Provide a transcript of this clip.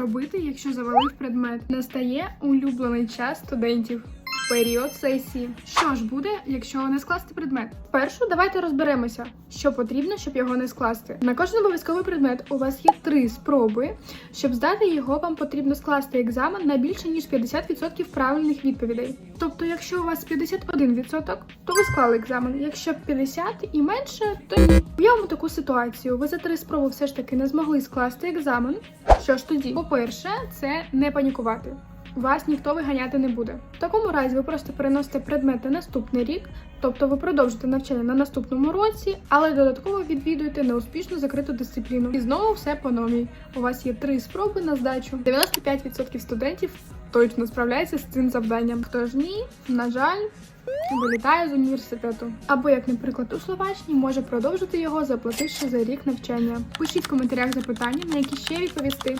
робити, якщо завалив предмет? Настає улюблений час студентів. Період сесії. Що ж буде, якщо не скласти предмет? Спершу давайте розберемося, що потрібно, щоб його не скласти. На кожен обов'язковий предмет у вас є три спроби. Щоб здати його, вам потрібно скласти екзамен на більше ніж 50% правильних відповідей. Тобто, якщо у вас 51%, то ви склали екзамен. Якщо 50 і менше, то ні. Уявимо таку ситуацію. Ви за три спроби все ж таки не змогли скласти екзамен. Що ж тоді? По-перше, це не панікувати. Вас ніхто виганяти не буде. В такому разі ви просто переносите предмет на наступний рік, тобто ви продовжите навчання на наступному році, але додатково відвідуєте неуспішно закриту дисципліну. І знову все по новій. У вас є три спроби на здачу. 95% студентів точно справляється з цим завданням. Хто ж ні, на жаль. Вилітає з університету. Або, як, наприклад, у Словаччині може продовжити його, заплативши за рік навчання. Пишіть в коментарях запитання, на які ще відповісти.